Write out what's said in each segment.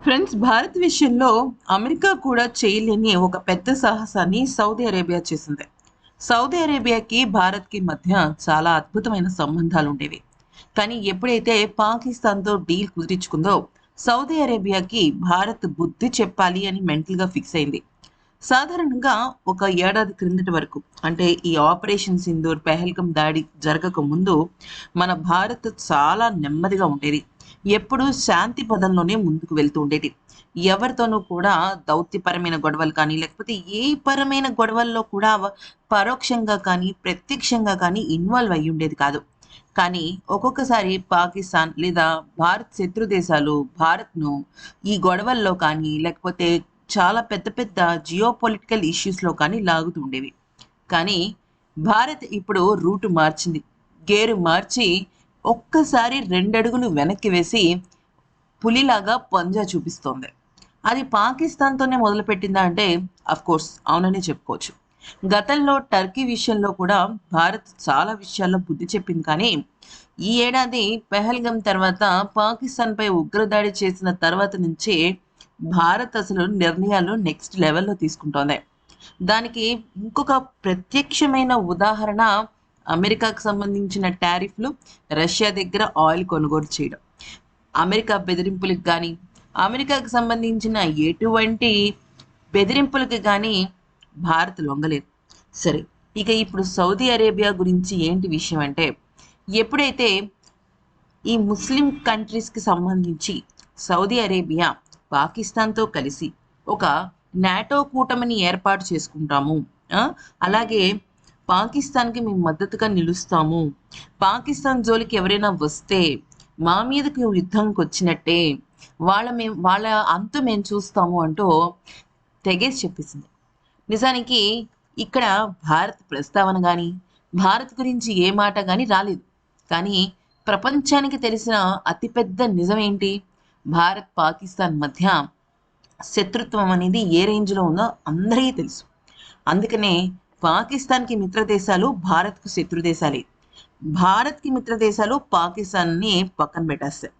Friends Bharat విషయంలో America కూడా చేయలేని ఒక పెద్ద సాహసాన్ని సౌదీ అరేబియా చేసింది. సౌదీ అరేబియాకి భారత్కి మధ్య చాలా అద్భుతమైన సంబంధాలు ఉండేవి. కానీ ఎప్పుడైతే పాకిస్తాన్తో డీల్ కుదిరించుకుందో సౌదీ అరేబియాకి భారత్ బుద్ధి చెప్పాలి అని మెంటల్గా ఫిక్స్ అయింది. సాధారణంగా ఒక ఏడాది క్రిందటి వరకు అంటే ఈ ఆపరేషన్ సింధూర్ పెహల్గం దాడి జరగక ముందు మన భారత్ చాలా నెమ్మదిగా ఉండేది. ఎప్పుడూ శాంతి పదంలోనే ముందుకు వెళ్తూ ఉండేది. ఎవరితోనూ కూడా దౌత్యపరమైన గొడవలు కానీ లేకపోతే ఏ పరమైన గొడవల్లో కూడా పరోక్షంగా కానీ ప్రత్యక్షంగా కానీ ఇన్వాల్వ్ అయ్యి ఉండేది కాదు. కానీ ఒక్కొక్కసారి పాకిస్తాన్ లేదా భారత్ శత్రు దేశాలు భారత్ను ఈ గొడవల్లో కానీ లేకపోతే చాలా పెద్ద పెద్ద జియో పొలిటికల్ ఇష్యూస్లో కానీ లాగుతూ ఉండేవి. కానీ భారత్ ఇప్పుడు రూటు మార్చింది. గేరు మార్చి ఒక్కసారి రెండడుగులు వెనక్కి వేసి పులిలాగా పంజా చూపిస్తోంది. అది పాకిస్తాన్తోనే మొదలుపెట్టిందా అంటే కోర్స్ అవునని చెప్పుకోవచ్చు. గతంలో టర్కీ విషయంలో కూడా భారత్ చాలా విషయాల్లో బుద్ధి చెప్పింది కానీ ఈ ఏడాది పెహల్గం తర్వాత పాకిస్తాన్పై ఉగ్రదాడి చేసిన తర్వాత నుంచే భారత్ అసలు నిర్ణయాలు నెక్స్ట్ లెవెల్లో తీసుకుంటోంది. దానికి ఇంకొక ప్రత్యక్షమైన ఉదాహరణ అమెరికాకు సంబంధించిన టారిఫ్లు రష్యా దగ్గర ఆయిల్ కొనుగోలు చేయడం. అమెరికా బెదిరింపులకు కానీ అమెరికాకు సంబంధించిన ఎటువంటి బెదిరింపులకు కానీ భారత్ లొంగలేదు. సరే ఇక ఇప్పుడు సౌదీ అరేబియా గురించి ఏంటి విషయం అంటే ఎప్పుడైతే ఈ ముస్లిం కంట్రీస్కి సంబంధించి సౌదీ అరేబియా పాకిస్తాన్తో కలిసి ఒక నాటో కూటమిని ఏర్పాటు చేసుకుంటాము అలాగే పాకిస్తాన్కి మేము మద్దతుగా నిలుస్తాము. పాకిస్తాన్ జోలికి ఎవరైనా వస్తే మా మీదకి యుద్ధంకి వచ్చినట్టే వాళ్ళ మేము వాళ్ళ అంతు మేము చూస్తాము అంటూ తెగేసి చెప్పేసింది. నిజానికి ఇక్కడ భారత్ ప్రస్తావన కానీ భారత్ గురించి ఏ మాట కానీ రాలేదు. కానీ ప్రపంచానికి తెలిసిన అతిపెద్ద నిజం ఏంటి భారత్ పాకిస్తాన్ మధ్య శత్రుత్వం అనేది ఏ రేంజ్లో ఉందో అందరికీ తెలుసు. అందుకనే పాకిస్తాన్కి మిత్రదేశాలు భారత్కు శత్రు దేశాలే భారత్కి మిత్రదేశాలు పాకిస్తాన్ని పక్కన పెట్టేస్తాయి.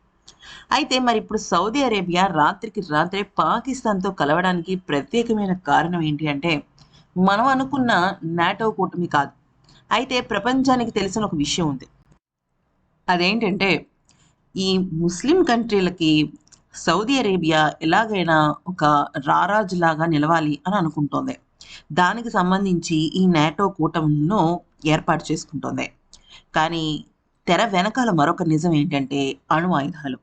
అయితే మరి ఇప్పుడు సౌదీ అరేబియా రాత్రికి రాత్రే పాకిస్తాన్తో కలవడానికి ప్రత్యేకమైన కారణం ఏంటి అంటే మనం అనుకున్న నాటో కూటమి కాదు. అయితే ప్రపంచానికి తెలిసిన ఒక విషయం ఉంది. అదేంటంటే ఈ ముస్లిం కంట్రీలకి సౌదీ అరేబియా ఎలాగైనా ఒక రారాజులాగా నిలవాలి అని అనుకుంటోంది. దానికి సంబంధించి ఈ నాటో కూటమిను ఏర్పాటు చేసుకుంటోంది. కానీ తెర వెనకాల మరొక నిజం ఏంటంటే అణు ఆయుధాలు.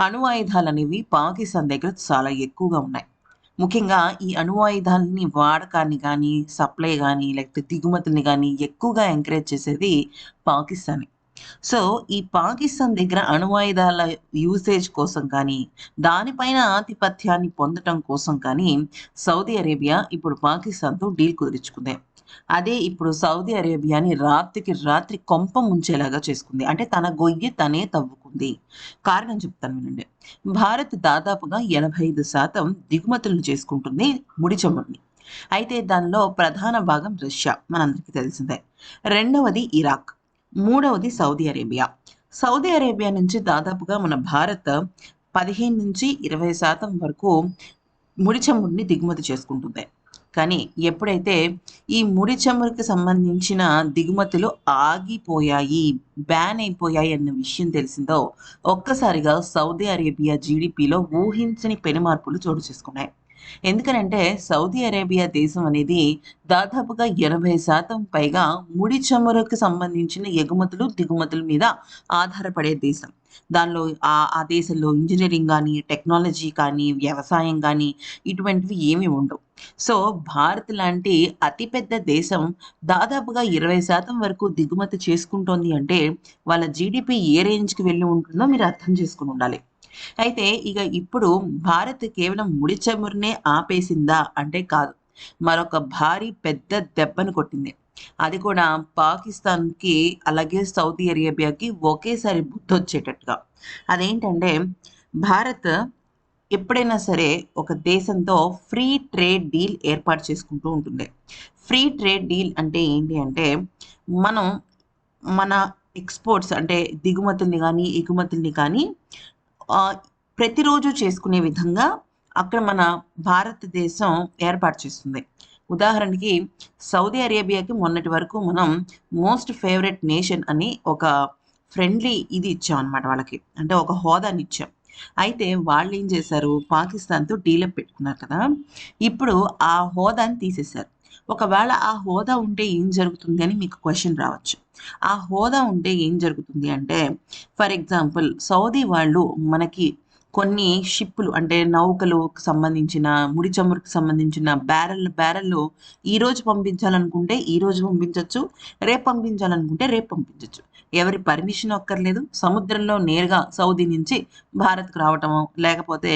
అణు ఆయుధాలు అనేవి పాకిస్తాన్ దగ్గర చాలా ఎక్కువగా ఉన్నాయి. ముఖ్యంగా ఈ అణు ఆయుధాలని వాడకాన్ని కానీ సప్లై కానీ లేకపోతే దిగుమతుల్ని కానీ ఎక్కువగా ఎంకరేజ్ చేసేది పాకిస్తానే. సో ఈ పాకిస్తాన్ దగ్గర అణువాయుధాల యూసేజ్ కోసం కానీ దానిపైన ఆధిపత్యాన్ని పొందటం కోసం కానీ సౌదీ అరేబియా ఇప్పుడు పాకిస్తాన్తో డీల్ కుదుర్చుకుంది. అదే ఇప్పుడు సౌదీ అరేబియాని రాత్రికి రాత్రి కొంప ముంచేలాగా చేసుకుంది. అంటే తన గొయ్యి తనే తవ్వుకుంది. కారణం చెప్తాను వినండి. భారత్ దాదాపుగా ఎనభై ఐదు శాతం దిగుమతులను చేసుకుంటుంది ముడి చమురుని. అయితే దానిలో ప్రధాన భాగం రష్యా మనందరికీ తెలిసిందే. రెండవది ఇరాక్. మూడవది సౌదీ అరేబియా. సౌదీ అరేబియా నుంచి దాదాపుగా మన భారత్ పదిహేను నుంచి ఇరవై శాతం వరకు ముడి చమురుని దిగుమతి చేసుకుంటుంది. కానీ ఎప్పుడైతే ఈ ముడి చమురుకి సంబంధించిన దిగుమతులు ఆగిపోయాయి బ్యాన్ అయిపోయాయి అన్న విషయం తెలిసిందో ఒక్కసారిగా సౌదీ అరేబియా జీడిపిలో ఊహించని పెను మార్పులు చోటు చేసుకున్నాయి. ఎందుకనంటే సౌదీ అరేబియా దేశం అనేది దాదాపుగా ఎనభై శాతం పైగా ముడి చమురుకు సంబంధించిన ఎగుమతులు దిగుమతుల మీద ఆధారపడే దేశం. దానిలో ఆ ఆ దేశంలో ఇంజనీరింగ్ కానీ టెక్నాలజీ కానీ వ్యవసాయం కానీ ఇటువంటివి ఏమి ఉండవు. సో భారత్ లాంటి అతిపెద్ద దేశం దాదాపుగా ఇరవై శాతం వరకు దిగుమతి చేసుకుంటోంది అంటే వాళ్ళ జీడిపి ఏ రేంజ్కి వెళ్ళి ఉంటుందో మీరు అర్థం చేసుకుని ఉండాలి. అయితే ఇక ఇప్పుడు భారత్ కేవలం ముడి చమురునే ఆపేసిందా? అంటే కాదు. మరొక భారీ పెద్ద దెబ్బను కొట్టింది. అది కూడా పాకిస్తాన్కి అలాగే సౌదీ అరేబియాకి ఒకేసారి బుద్ధొచ్చేటట్టుగా. అదేంటంటే భారత్ ఎప్పుడైనా సరే ఒక దేశంతో ఫ్రీ ట్రేడ్ డీల్ ఏర్పాటు చేసుకుంటూ ఉంటుంది. ఫ్రీ ట్రేడ్ డీల్ అంటే ఏంటి అంటే మనం మన ఎక్స్పోర్ట్స్ అంటే దిగుమతుల్ని కానీ ఎగుమతుల్ని కానీ ప్రతిరోజు చేసుకునే విధంగా అక్కడ మన భారతదేశం ఏర్పాటు చేస్తుంది. ఉదాహరణకి సౌదీ అరేబియాకి మొన్నటి వరకు మనం మోస్ట్ ఫేవరెట్ నేషన్ అని ఒక ఫ్రెండ్లీ ఇది ఇచ్చాం అనమాట వాళ్ళకి. అంటే ఒక హోదాని ఇచ్చాం. అయితే వాళ్ళు ఏం చేశారు? పాకిస్తాన్తో డీలప్ పెట్టుకున్నారు కదా. ఇప్పుడు ఆ హోదాని తీసేశారు. ఒకవేళ ఆ హోదా ఉంటే ఏం జరుగుతుంది అని మీకు క్వశ్చన్ రావచ్చు. ఆ హోదా ఉంటే ఏం జరుగుతుంది అంటే ఫర్ ఎగ్జాంపుల్ సౌదీ వాళ్ళు మనకి కొన్ని షిప్పులు అంటే నౌకలకు సంబంధించిన ముడి చమురుకు సంబంధించిన బ్యారెల్ బ్యారెల్లు ఈ రోజు పంపించాలనుకుంటే ఈ రోజు పంపించవచ్చు రేపు పంపించాలనుకుంటే రేపు పంపించవచ్చు ఎవరి పర్మిషన్ అక్కర్లేదు సముద్రంలో నేరుగా సౌదీ నుంచి భారత్కు రావటము లేకపోతే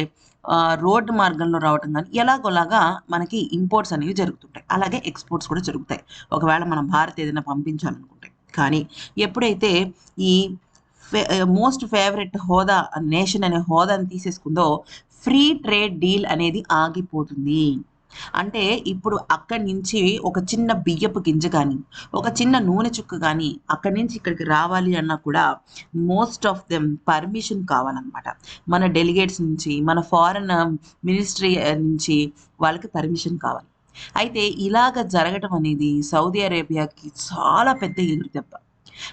రోడ్డు మార్గంలో రావటం కానీ ఎలాగోలాగా మనకి ఇంపోర్ట్స్ అనేవి జరుగుతుంటాయి. అలాగే ఎక్స్పోర్ట్స్ కూడా జరుగుతాయి. ఒకవేళ మనం భారత్ ఏదైనా పంపించాలనుకుంటే. కానీ ఎప్పుడైతే ఈ మోస్ట్ ఫేవరెట్ హోదా నేషన్ అనే హోదాని తీసేసుకుందో ఫ్రీ ట్రేడ్ డీల్ అనేది ఆగిపోతుంది. అంటే ఇప్పుడు అక్కడి నుంచి ఒక చిన్న బియ్యపు గింజ కానీ ఒక చిన్న నూనె చుక్క కానీ అక్కడి నుంచి ఇక్కడికి రావాలి అన్నా కూడా మోస్ట్ ఆఫ్ దెమ్ పర్మిషన్ కావాలన్నమాట. మన డెలిగేట్స్ నుంచి మన ఫారెన్ మినిస్ట్రీ um, uh, నుంచి వాళ్ళకి పర్మిషన్ కావాలి. అయితే ఇలాగ జరగటం అనేది సౌదీ అరేబియాకి చాలా పెద్ద ఎదురు దెబ్బ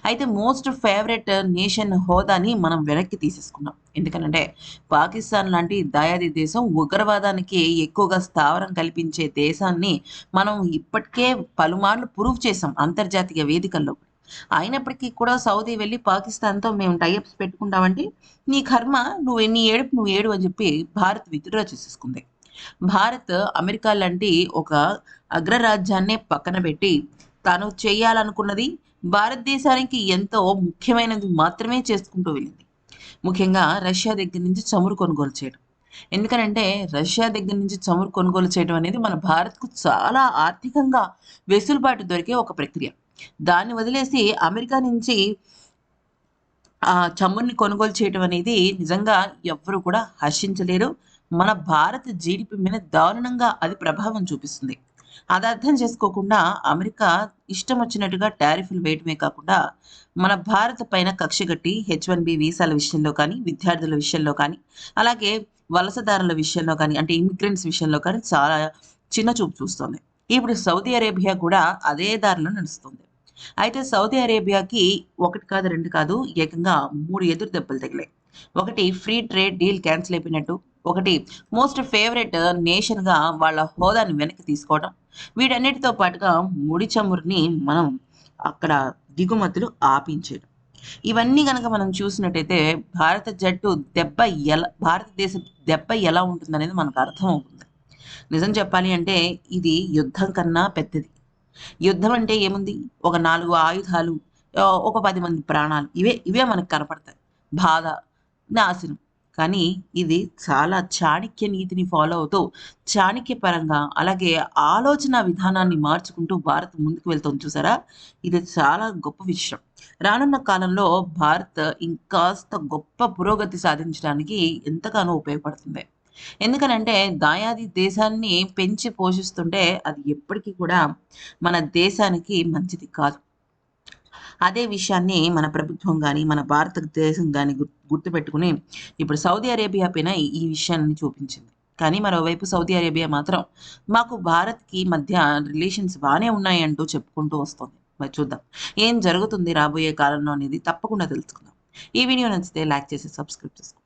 అయితే మోస్ట్ ఫేవరెట్ నేషన్ హోదాని మనం వెనక్కి తీసేసుకున్నాం ఎందుకనంటే పాకిస్తాన్ లాంటి దయాది దేశం ఉగ్రవాదానికి ఎక్కువగా స్థావరం కల్పించే దేశాన్ని మనం ఇప్పటికే పలుమార్లు ప్రూవ్ చేసాం అంతర్జాతీయ వేదికల్లో. అయినప్పటికీ కూడా సౌదీ వెళ్ళి పాకిస్తాన్తో మేము టైఅప్స్ పెట్టుకుంటామంటే నీ కర్మ నువ్వు నీ ఏడుపు నువ్వు ఏడు అని చెప్పి భారత్ విత్డ్రా చేసేసుకుంది. భారత్ అమెరికా లాంటి ఒక అగ్రరాజ్యాన్నే పక్కన పెట్టి తాను చేయాలనుకున్నది భారతదేశానికి ఎంతో ముఖ్యమైనది మాత్రమే చేసుకుంటూ వెళ్ళింది. ముఖ్యంగా రష్యా దగ్గర నుంచి చమురు కొనుగోలు చేయడం. ఎందుకనంటే రష్యా దగ్గర నుంచి చమురు కొనుగోలు చేయడం అనేది మన భారత్కు చాలా ఆర్థికంగా వెసులుబాటు దొరికే ఒక ప్రక్రియ. దాన్ని వదిలేసి అమెరికా నుంచి ఆ చమురుని కొనుగోలు చేయడం అనేది నిజంగా ఎవ్వరు కూడా హర్షించలేరు. మన భారత జీడిపి మీద దారుణంగా అది ప్రభావం చూపిస్తుంది. అది అర్థం చేసుకోకుండా అమెరికా ఇష్టం వచ్చినట్టుగా టారిఫ్లు వేయటమే కాకుండా మన భారత పైన కక్ష కట్టి హెచ్ వన్ బి వీసాల విషయంలో కానీ విద్యార్థుల విషయంలో కానీ అలాగే వలసదారుల విషయంలో కానీ అంటే ఇమిగ్రెంట్స్ విషయంలో కానీ చాలా చిన్న చూపు చూస్తుంది. ఇప్పుడు సౌదీ అరేబియా కూడా అదే దారిలో నడుస్తుంది. అయితే సౌదీ అరేబియాకి ఒకటి కాదు రెండు కాదు ఏకంగా మూడు ఎదురు దెబ్బలు తగిలాయి. ఒకటి ఫ్రీ ట్రేడ్ డీల్ క్యాన్సిల్ అయిపోయినట్టు ఒకటి మోస్ట్ ఫేవరెట్ నేషన్గా వాళ్ళ హోదాని వెనక్కి తీసుకోవడం వీటన్నిటితో పాటుగా ముడి చమురుని మనం అక్కడ దిగుమతులు ఆపించేయడం ఇవన్నీ కనుక మనం చూసినట్టయితే భారత జట్టు దెబ్బ ఎలా భారతదేశ దెబ్బ ఎలా ఉంటుందనేది మనకు అర్థం అవుతుంది నిజం చెప్పాలి అంటే ఇది యుద్ధం కన్నా పెద్దది. యుద్ధం అంటే ఏముంది? ఒక నాలుగు ఆయుధాలు ఒక పది మంది ప్రాణాలు ఇవే ఇవే మనకు కనపడతాయి. బాధ నాశనం. కానీ ఇది చాలా చాణక్య నీతిని ఫాలో అవుతూ చాణక్యపరంగా అలాగే ఆలోచన విధానాన్ని మార్చుకుంటూ భారత్ ముందుకు వెళ్తుంది చూసారా? ఇది చాలా గొప్ప విషయం. రానున్న కాలంలో భారత్ ఇంకాస్త గొప్ప పురోగతి సాధించడానికి ఎంతగానో ఉపయోగపడుతుంది. ఎందుకనంటే దాయాది దేశాన్ని పెంచి పోషిస్తుంటే అది ఎప్పటికీ కూడా మన దేశానికి మంచిది కాదు. అదే విషయాన్ని మన ప్రభుత్వం కానీ మన భారతదేశం కానీ గుర్తుపెట్టుకుని ఇప్పుడు సౌదీ అరేబియా పైన ఈ- విషయాన్ని చూపించింది. కానీ మరోవైపు సౌదీ అరేబియా మాత్రం మాకు భారత్కి మధ్య రిలేషన్స్ బాగానే ఉన్నాయంటూ చెప్పుకుంటూ వస్తుంది. మరి చూద్దాం. ఏం జరుగుతుంది రాబోయే కాలంలో అనేది తప్పకుండా తెలుసుకుందాం. ఈ వీడియో నచ్చితే లైక్ చేసి సబ్స్క్రైబ్ చేసుకోండి.